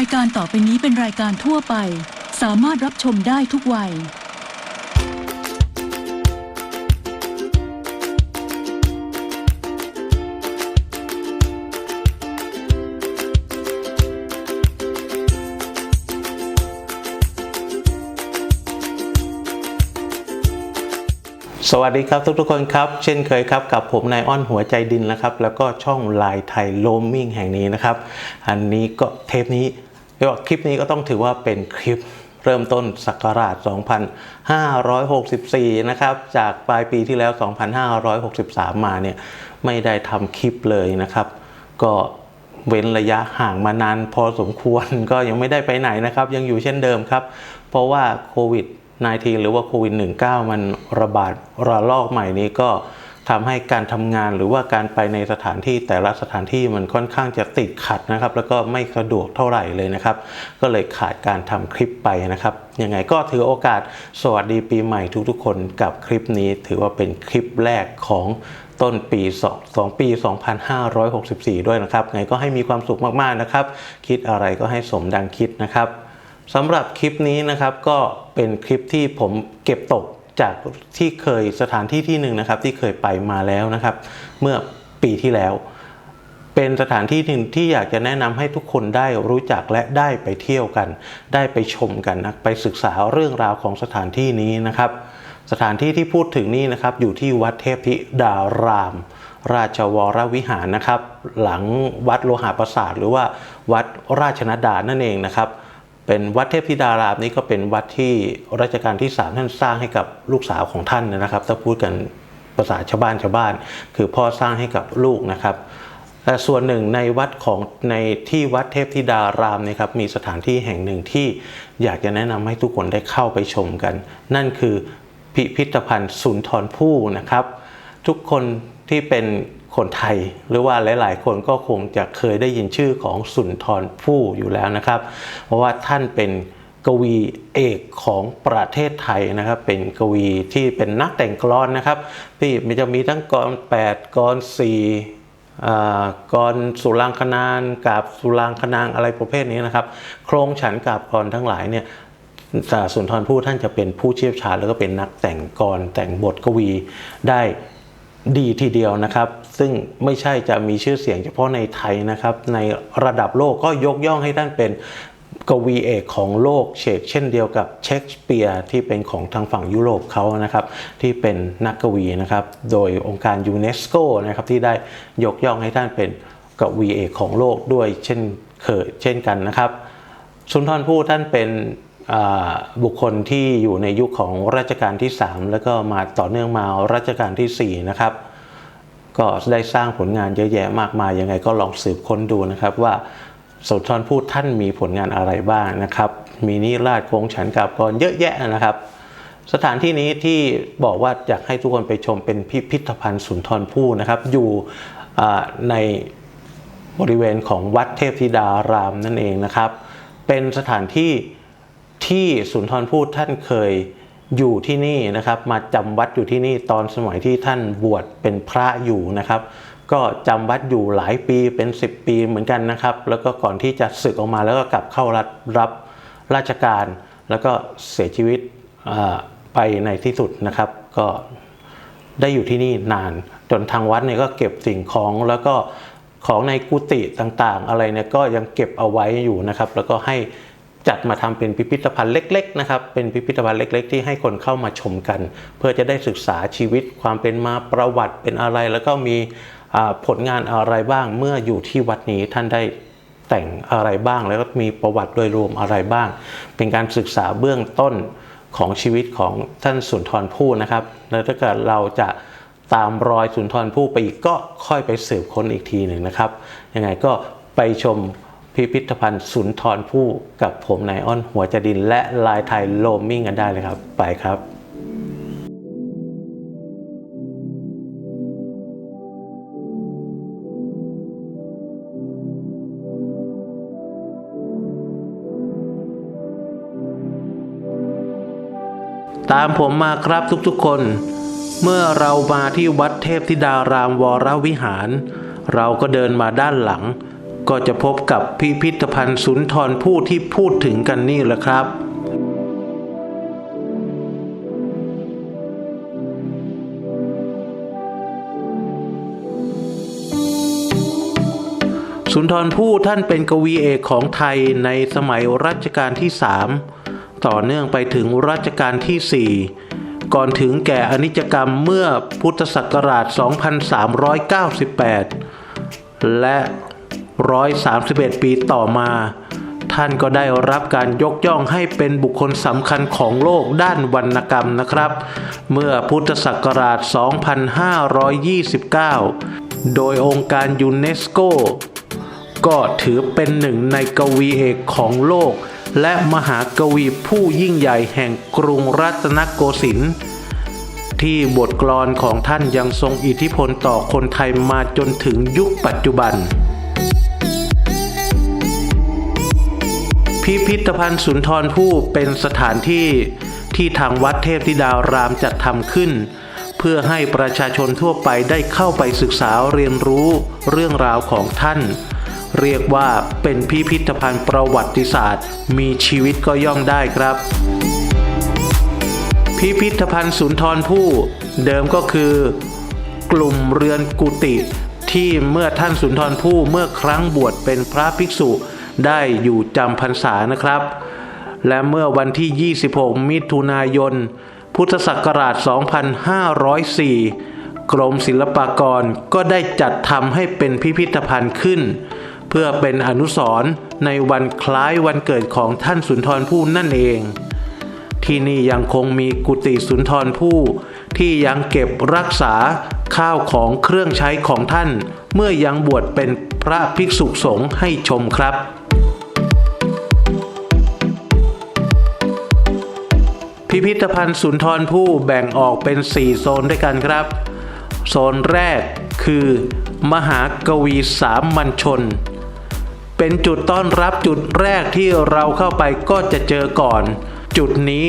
ายการต่อไปนี้เป็นรายการทั่วไป สามารถรับชมได้ทุกวัย สวัสดีครับทุกทุกๆคนครับ เช่นเคยครับกับผมนายอ้อนหัวใจดินนะครับ แล้วก็ช่องลายไทยโลมมิ่งแห่งนี้นะครับ อันนี้ก็เทปนี้ เรียกว่าคลิปนี้ก็ต้องถือว่าเป็นคลิปเริ่มต้นศักราช 2564 นะครับ จากปลายปีที่แล้ว 2563 มาเนี่ยไม่ได้ทำคลิปเลยนะครับ ก็เว้นระยะห่างมานานพอสมควรก็ยังไม่ได้ไปไหนนะครับ ยังอยู่เช่นเดิมครับ เพราะว่าโควิด 19 หรือว่าโควิด 19 มันระบาดระลอกใหม่นี้ก็ ทำให้การทำงานหรือว่าการไปในสถานที่แต่ละสถานที่มันค่อนข้างจะติดขัดนะครับ แล้วก็ไม่สะดวกเท่าไหร่เลยนะครับ ก็เลยขาดการทำคลิปไปนะครับยังไงก็ถือโอกาสสวัสดีปีใหม่ทุกๆ คนกับคลิปนี้ ถือว่าเป็นคลิปแรกของต้นปี2 2ปี 2564 ด้วยนะครับ ไงก็ให้มีความสุขมากๆนะครับ คิดอะไรก็ให้สมดังคิดนะครับสำหรับคลิปนี้นะครับก็เป็นคลิปที่ผมเก็บตก จากที่เคยสถานที่ที่หนึ่งนะครับ ที่เคยไปมาแล้วนะครับ เมื่อปีที่แล้ว เป็นสถานที่หนึ่งที่อยากจะแนะนำให้ทุกคนได้รู้จักและได้ไปเที่ยวกัน ได้ไปชมกันนะไปศึกษาเรื่องราวของสถานที่นี้นะครับ สถานที่ที่พูดถึงนี่นะครับ อยู่ที่วัดเทพธิดาราม ราชวรวิหารนะครับ หลังวัดโลหะประสาทหรือว่าวัดราชนดานั่นเองนะครับ เป็นวัดเทพธิดารามนี้ก็เป็นวัดที่รัชกาลที่3ท่านสร้างให้กับลูกสาวของท่านนะครับ ถ้าพูดกันภาษาชาวบ้านชาวบ้าน คือพ่อสร้างให้กับลูกนะครับแต่ส่วนหนึ่งในวัดของในที่วัดเทพธิดารามนี่ยครับมีสถานที่แห่งหนึ่งที่อยากจะแนะนำให้ทุกคนได้เข้าไปชมกัน นั่นคือพิพิธภัณฑ์สุนทรภู่นะครับ ทุกคนที่เป็น คนไทย หรือว่าหลาย ๆ คนก็คงจะเคยได้ยินชื่อของสุนทรภู่อยู่แล้วนะครับ เพราะว่าท่านเป็นกวีเอกของประเทศไทยนะครับ เป็นกวีที่เป็นนักแต่งกลอนนะครับ ที่มันจะมีทั้งกร8กร4อ่ากรสุรางคนานกาบสุรางคนางอะไรประเภทนี้นะครับ โครงฉันกาบกรทั้งหลายเนี่ยสุนทรภู่ท่านจะเป็นผู้เชี่ยวชาญแล้วก็เป็นนักแต่งกรแต่งบทกวีได้ ดีทีเดียวนะครับ ซึ่งไม่ใช่จะมีชื่อเสียงเฉพาะในไทยนะครับ ในระดับโลกก็ยกย่องให้ท่านเป็นกวีเอกของโลกเชกเช่นเดียวกับเชคสเปียร์ที่เป็นของทางฝั่งยุโรปเขานะครับ ที่เป็นนักกวีนะครับ โดยองค์การยูเนสโกนะครับที่ได้ยกย่องให้ท่านเป็นกวีเอกของโลกด้วยเช่นเคยเช่นกันนะครับ สุนทรภู่ท่านเป็น บุคคลที่อยู่ในยุคของรัชกาลที่ 3 แล้วก็มาต่อเนื่องมารัชกาลทีสี่ 4 นะครับ ก็ได้สร้างผลงานเยอะแยะมากมายยังไงก็ลองสืบค้นดูนะครับว่าสุนทรภู่ท่านมีผลงานอะไรบ้างนะครับ มีนิราชโคงฉันกับกรเยอะแยะนะครับ สถานที่นี้ที่บอกว่าอยากให้ทุกคนไปชมเป็นพิพิธภัณฑ์สุนทรภู่นะครับ อยู่ในบริเวณของวัดเทพธิดารามนั่นเองนะครับ เป็นสถานที่ ที่สุนทรภู่ท่านเคยอยู่ที่นี่นะครับ มาจำวัดอยู่ที่นี่ตอนสมัยที่ท่านบวชเป็นพระอยู่นะครับ ก็จำวัดอยู่หลายปีเป็น 10 ปีเหมือนกันนะครับ แล้วก็ก่อนที่จะศึกออกมาแล้วก็กลับเข้ารับรับราชการ แล้วก็เสียชีวิตไปในที่สุดนะครับ ก็ได้อยู่ที่นี่นาน จนทางวัดเนี่ยก็เก็บสิ่งของแล้วก็ของในกุฏิต่างๆ อะไรเนี่ยก็ยังเก็บเอาไว้อยู่นะครับ แล้วก็ให้ จัดมาทำเป็นพิพิธภัณฑ์เล็กๆนะครับ เป็นพิพิธภัณฑ์เล็ก ๆ ที่ให้คนเข้ามาชมกัน เพื่อจะได้ศึกษาชีวิตความเป็นมาประวัติเป็นอะไร แล้วก็มีผลงานอะไรบ้างเมื่ออยู่ที่วัดนี้ท่านได้แต่งอะไรบ้าง แล้วก็มีประวัติโดยรวมอะไรบ้าง เป็นการศึกษาเบื้องต้นของชีวิตของท่านสุนทรภู่นะครับ แล้วถ้าเกิดเราจะตามรอยสุนทรภู่ไปอีกก็ค่อยไปสืบค้นอีกทีหนึ่งนะครับ ยังไงก็ไปชม พิพิธภัณฑ์สุนทรภู่กับผมนายอ้อนหัวจดิน และลายไทยโลมมิ่งกันได้เลยครับ ไปครับตามผมมาครับทุกๆคน เมื่อเรามาที่วัดเทพธิดารามวรวิหาร เราก็เดินมาด้านหลัง ก็จะพบกับพิพิธภัณฑ์สุนทรภู่ที่พูดถึงกันนี่แหละครับสุนทรภู่ท่านเป็นกวีเอกของไทยในสมัยรัชกาลที่สามต่อเนื่องไปถึงรัชกาลที่สี่ก่อนถึงแก่อนิจกรรมเมื่อพุทธศักราช 2398 และ 131 ปีต่อมา ท่านก็ได้รับการยกย่องให้เป็นบุคคลสำคัญของโลกด้านวรรณกรรมนะครับ เมื่อพุทธศักราช 2529 โดยองค์การยูเนสโกก็ถือเป็นหนึ่งในกวีเอกของโลก และมหากวีผู้ยิ่งใหญ่แห่งกรุงรัตนโกสินทร์ที่บทกลอนของท่านยังทรงอิทธิพลต่อคนไทยมาจนถึงยุคปัจจุบัน พิพิธภัณฑ์สุนทรภู่เป็นสถานที่ที่ทางวัดเทพธิดารามจัดทำขึ้น เพื่อให้ประชาชนทั่วไปได้เข้าไปศึกษาเรียนรู้เรื่องราวของท่าน เรียกว่าเป็นพิพิธภัณฑ์ประวัติศาสตร์ มีชีวิตก็ย่อมได้ครับ พิพิธภัณฑ์สุนทรภู่เดิมก็คือ กลุ่มเรือนกุฏิที่เมื่อท่านสุนทรภู่เมื่อครั้งบวชเป็นพระภิกษุ ได้อยู่จำพรรษานะครับ และเมื่อวันที่ 26 มิถุนายน พุทธศักราช 2504 กรมศิลปากรก็ได้จัดทำให้เป็นพิพิธภัณฑ์ขึ้น เพื่อเป็นอนุสรณ์ในวันคล้ายวันเกิดของท่านสุนทรภู่นั่นเอง ที่นี่ยังคงมีกุฏิสุนทรภู่ที่ยังเก็บรักษาข้าวของเครื่องใช้ของท่าน เมื่อยังบวชเป็นพระภิกษุสงฆ์ให้ชมครับ พิพิธภัณฑ์สุนทรภู่แบ่งออกเป็น 4 โซนด้วยกันครับ โซนแรกคือ มหากวีสามัญชน เป็นจุดต้อนรับจุดแรกที่เราเข้าไปก็จะเจอก่อน จุดนี้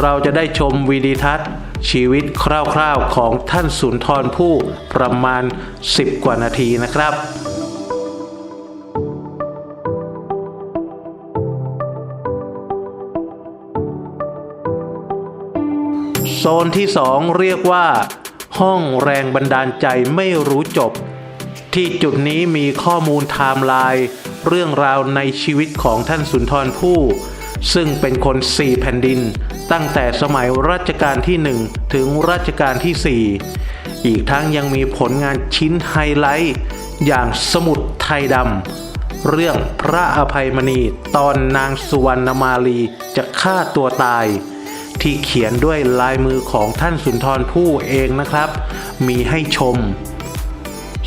เราจะได้ชมวิดีทัศน์ ชีวิตคร่าวๆของท่านสุนทรภู่ประมาณ 10 กว่านาทีนะครับ ซนที่ 2 เรียกว่า ห้องแรงบันดาลใจไม่รู้จบ ที่จุดนี้มีข้อมูลไทม์ไลน์เรื่องราวในชีวิตของท่านสุนทรภู่ซึ่งเป็นคนสี่แผ่นดิน ตั้งแต่สมัยรัชกาลที่หนึ่งถึงรัชกาลที่สี่อีกทั้งยังมีผลงานชิ้นไฮไลท์ อย่างสมุดไทยดำ เรื่องพระอภัยมณีตอนนางสุวรรณมาลีจะฆ่าตัวตาย ที่เขียนด้วยลายมือของท่านสุนทรภู่เองนะครับ มีให้ชม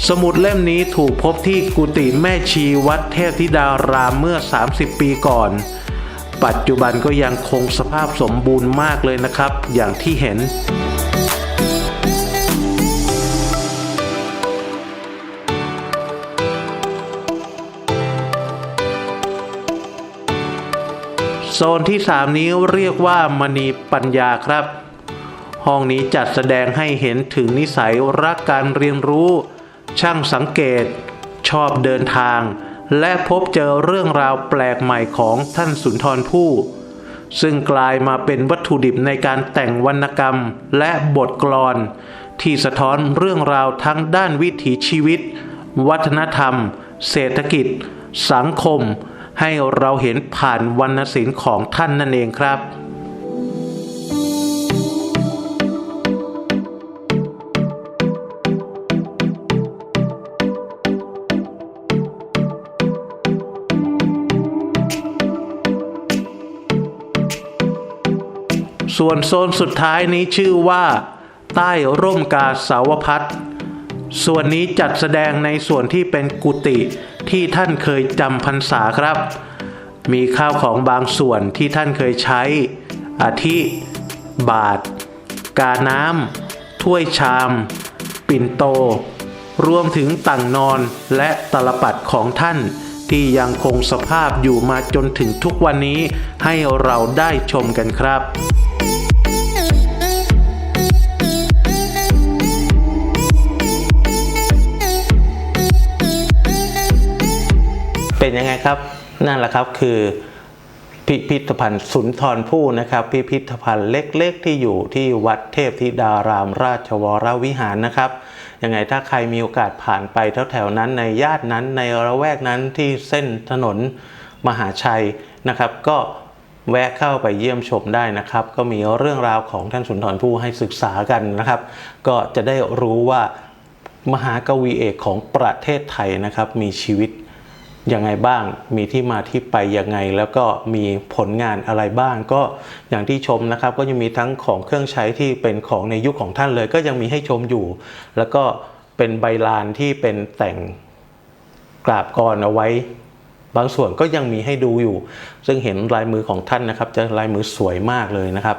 สมุดเล่มนี้ถูกพบที่กุฏิแม่ชีวัดเทพธิดารามเมื่อ 30 ปีก่อน ปัจจุบันก็ยังคงสภาพสมบูรณ์มากเลยนะครับ อย่างที่เห็น โซนที่ 3 นี้เรียกว่ามณีปัญญาครับ ห้องนี้จัดแสดงให้เห็นถึงนิสัยรักการเรียนรู้ ช่างสังเกต ชอบเดินทาง และพบเจอเรื่องราวแปลกใหม่ของท่านสุนทรภู่ซึ่งกลายมาเป็นวัตถุดิบในการแต่งวรรณกรรมและบทกลอน ที่สะท้อนเรื่องราวทั้งด้านวิถีชีวิต วัฒนธรรม เศรษฐกิจ สังคม ให้เราเห็นผ่านวรรณศิลป์ของท่านนั่นเองครับส่วนโซนสุดท้ายนี้ชื่อว่า ใต้ร่มกาสาวพัฒน์ ส่วนนี้จัดแสดงในส่วนที่เป็นกุฏิที่ท่านเคยจำพรรษาครับ มีข้าวของบางส่วนที่ท่านเคยใช้ อาทิ บาท กาน้ำถ้วยชาม ปิ่นโต รวมถึงต่างนอนและตลปัดของท่านที่ยังคงสภาพอยู่มาจนถึงทุกวันนี้ให้เราได้ชมกันครับ ครับ นั่นแหละครับคือพิพิธภัณฑ์สุนทรภู่นะครับ พิพิธภัณฑ์เล็กๆ ที่อยู่ที่วัดเทพธิดารามราชวรวิหารนะครับยังไงถ้าใครมีโอกาสผ่านไปแถวๆนั้นในย่านนั้นในระแวกนั้นที่เส้นถนนมหาชัยนะครับ ก็แวะเข้าไปเยี่ยมชมได้นะครับ ก็มีเรื่องราวของท่านสุนทรภู่ให้ศึกษากันนะครับ ก็จะได้รู้ว่ามหากวีเอกของประเทศไทยนะครับมีชีวิต ยังไงบ้าง มีที่มาที่ไปยังไง แล้วก็มีผลงานอะไรบ้าง ก็อย่างที่ชมนะครับ ก็ยังมีทั้งของเครื่องใช้ที่เป็นของในยุคของท่านเลย ก็ยังมีให้ชมอยู่ แล้วก็เป็นใบลานที่เป็นแต่งกราบกรเอาไว้ บางส่วนก็ยังมีให้ดูอยู่ ซึ่งเห็นลายมือของท่านนะครับ จะลายมือสวยมากเลยนะครับ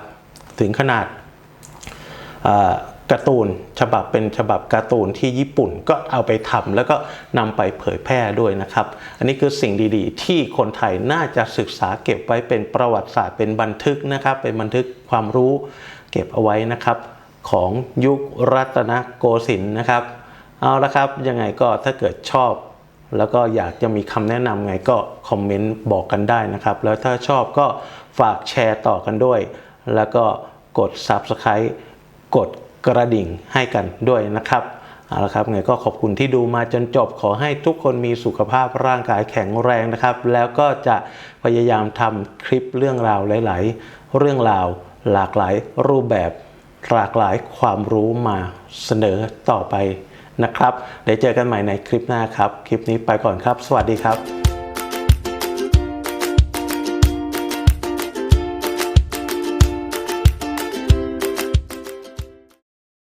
ถึงขนาดา การ์ตูนฉบับเป็นฉบับการ์ตูนที่ญี่ปุ่นก็เอาไปทำแล้วก็นำไปเผยแพร่ด้วยนะครับ อันนี้คือสิ่งดีๆ ที่คนไทยน่าจะศึกษาเก็บไว้เป็นประวัติศาสตร์เป็นบันทึกนะครับ เป็นบันทึกความรู้เก็บเอาไว้นะครับ ของยุครัตนโกสินทร์นะครับเอาละครับยังไงก็ถ้าเกิดชอบ แล้วก็อยากจะมีคำแนะนำไงก็คอมเมนต์บอกกันได้นะครับ แล้วถ้าชอบก็ฝากแชร์ต่อกันด้วย แล้วก็กด Subscribe กด กระดิ่งให้กันด้วยนะครับเอาละครับไงก็ขอบคุณที่ดูมาจนจบขอให้ทุกคนมีสุขภาพร่างกายแข็งแรงนะครับ แล้วก็จะพยายามทำคลิปเรื่องราวหลาย ๆ เรื่องราวหลากหลายรูปแบบหลากหลายความรู้มาเสนอต่อไปนะครับ เดี๋ยวเจอกันใหม่ในคลิปหน้าครับ คลิปนี้ไปก่อนครับ สวัสดีครับ